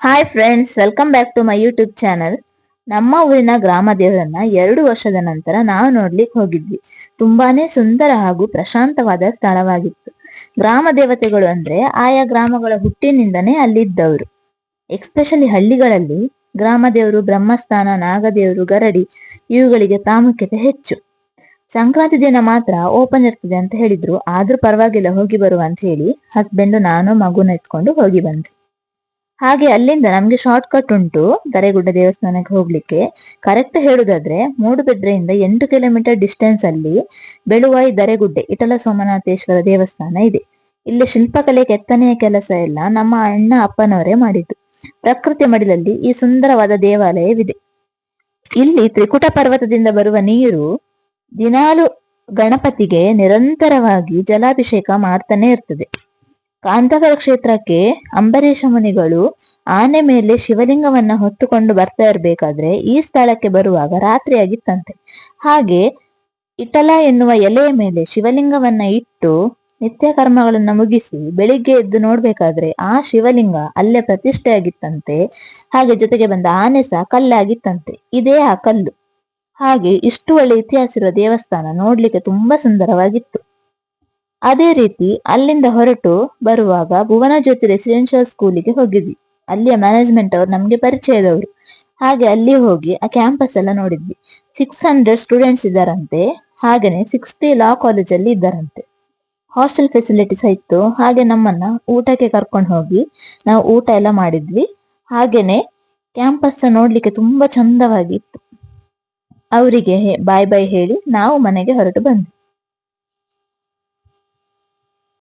Hi friends welcome back to my YouTube channel ನಮ್ಮ ಊರಿನ ಗ್ರಾಮ ದೇವರನ್ನ ಎರಡು ವರ್ಷದ ನಂತರ ನಾವು ನೋಡ್ಲಿಕ್ಕೆ ಹೋಗಿದ್ವಿ. ತುಂಬಾನೇ ಸುಂದರ ಹಾಗೂ ಪ್ರಶಾಂತವಾದ ಸ್ಥಳವಾಗಿತ್ತು. ಗ್ರಾಮ ದೇವತೆಗಳು ಅಂದ್ರೆ ಆಯಾ ಗ್ರಾಮಗಳ ಹುಟ್ಟಿನಿಂದನೇ ಅಲ್ಲಿದ್ದವರು. ಎಕ್ಸ್ಪೆಷಲಿ ಹಳ್ಳಿಗಳಲ್ಲಿ ಗ್ರಾಮ ದೇವರು ಬ್ರಹ್ಮಸ್ಥಾನ, ನಾಗದೇವರು, ಗರಡಿ ಇವುಗಳಿಗೆ ಪ್ರಾಮುಖ್ಯತೆ ಹೆಚ್ಚು. ಸಂಕ್ರಾಂತಿ ದಿನ ಮಾತ್ರ ಓಪನ್ ಇರ್ತದೆ ಅಂತ ಹೇಳಿದ್ರು. ಆದ್ರೂ ಪರವಾಗಿಲ್ಲ, ಹೋಗಿ ಬರುವ ಅಂತ ಹೇಳಿ ಹಸ್ಬೆಂಡ್ ನಾನು, ಮಗುನ ಎತ್ಕೊಂಡು ಹೋಗಿ ಬಂದ್ವಿ. ಹಾಗೆ ಅಲ್ಲಿಂದ ನಮ್ಗೆ ಶಾರ್ಟ್ ಕಟ್ ಉಂಟು, ದರೆಗುಡ್ಡ ದೇವಸ್ಥಾನಕ್ಕೆ ಹೋಗ್ಲಿಕ್ಕೆ. ಕರೆಕ್ಟ್ ಹೇಳುದಾದ್ರೆ, ಮೂಡುಬಿದ್ರೆಯಿಂದ ಎಂಟು ಕಿಲೋಮೀಟರ್ ಡಿಸ್ಟೆನ್ಸ್ ಅಲ್ಲಿ ಬೆಳುವಾಯಿ ದರೆಗುಡ್ಡೆ, ಇಟಲ ಸೋಮನಾಥೇಶ್ವರ ದೇವಸ್ಥಾನ ಇದೆ. ಇಲ್ಲಿ ಶಿಲ್ಪಕಲೆ ಕೆತ್ತನೆಯ ಕೆಲಸ ಎಲ್ಲ ನಮ್ಮ ಅಣ್ಣ ಅಪ್ಪನವರೇ ಮಾಡಿದ್ದು. ಪ್ರಕೃತಿ ಮಡಿಲಲ್ಲಿ ಈ ಸುಂದರವಾದ ದೇವಾಲಯವಿದೆ. ಇಲ್ಲಿ ತ್ರಿಕುಟ ಪರ್ವತದಿಂದ ಬರುವ ನೀರು ದಿನಾಲು ಗಣಪತಿಗೆ ನಿರಂತರವಾಗಿ ಜಲಾಭಿಷೇಕ ಮಾಡ್ತಾನೆ ಇರ್ತದೆ. ಕಾಂತಕರ ಕ್ಷೇತ್ರಕ್ಕೆ ಅಂಬರೀಷ ಮುನಿಗಳು ಆನೆ ಮೇಲೆ ಶಿವಲಿಂಗವನ್ನ ಹೊತ್ತುಕೊಂಡು ಬರ್ತಾ ಇರ್ಬೇಕಾದ್ರೆ ಈ ಸ್ಥಳಕ್ಕೆ ಬರುವಾಗ ರಾತ್ರಿಯಾಗಿತ್ತಂತೆ. ಹಾಗೆ ಇಟಲ ಎನ್ನುವ ಎಲೆಯ ಮೇಲೆ ಶಿವಲಿಂಗವನ್ನ ಇಟ್ಟು ನಿತ್ಯ ಕರ್ಮಗಳನ್ನ ಮುಗಿಸಿ ಬೆಳಿಗ್ಗೆ ಎದ್ದು ನೋಡ್ಬೇಕಾದ್ರೆ ಆ ಶಿವಲಿಂಗ ಅಲ್ಲೇ ಪ್ರತಿಷ್ಠೆಯಾಗಿತ್ತಂತೆ. ಹಾಗೆ ಜೊತೆಗೆ ಬಂದ ಆನೆ ಸಹ ಕಲ್ಲಾಗಿತ್ತಂತೆ. ಇದೇ ಆ ಕಲ್ಲು. ಹಾಗೆ ಇಷ್ಟು ಒಳ್ಳೆ ಇತಿಹಾಸ ಇರುವ ದೇವಸ್ಥಾನ ನೋಡ್ಲಿಕ್ಕೆ ತುಂಬಾ ಸುಂದರವಾಗಿತ್ತು. ಅದೇ ರೀತಿ ಅಲ್ಲಿಂದ ಹೊರಟು ಬರುವಾಗ ಭುವನ ಜ್ಯೋತಿ ರೆಸಿಡೆನ್ಷಿಯಲ್ ಸ್ಕೂಲಿಗೆ ಹೋಗಿದ್ವಿ. ಅಲ್ಲಿಯ ಮ್ಯಾನೇಜ್ಮೆಂಟ್ ಅವರು ನಮ್ಗೆ ಪರಿಚಯದವರು ಹಾಗೆ ಅಲ್ಲಿ ಹೋಗಿ ಆ ಕ್ಯಾಂಪಸ್ ಎಲ್ಲ ನೋಡಿದ್ವಿ. ಸಿಕ್ಸ್ ಹಂಡ್ರೆಡ್ ಸ್ಟೂಡೆಂಟ್ಸ್ ಇದ್ದಾರಂತೆ. ಹಾಗೇನೆ ಸಿಕ್ಸ್ಟಿ ಲಾ ಕಾಲೇಜಲ್ಲಿ ಇದ್ದಾರಂತೆ. ಹಾಸ್ಟೆಲ್ ಫೆಸಿಲಿಟೀಸ್ ಇತ್ತು. ಹಾಗೆ ನಮ್ಮನ್ನ ಊಟಕ್ಕೆ ಕರ್ಕೊಂಡು ಹೋಗಿ ನಾವು ಊಟ ಎಲ್ಲ ಮಾಡಿದ್ವಿ. ಹಾಗೇನೆ ಕ್ಯಾಂಪಸ್ ನೋಡ್ಲಿಕ್ಕೆ ತುಂಬಾ ಚಂದವಾಗಿತ್ತು. ಅವರಿಗೆ ಬಾಯ್ ಬಾಯ್ ಹೇಳಿ ನಾವು ಮನೆಗೆ ಹೊರಟು ಬಂದ್ವಿ.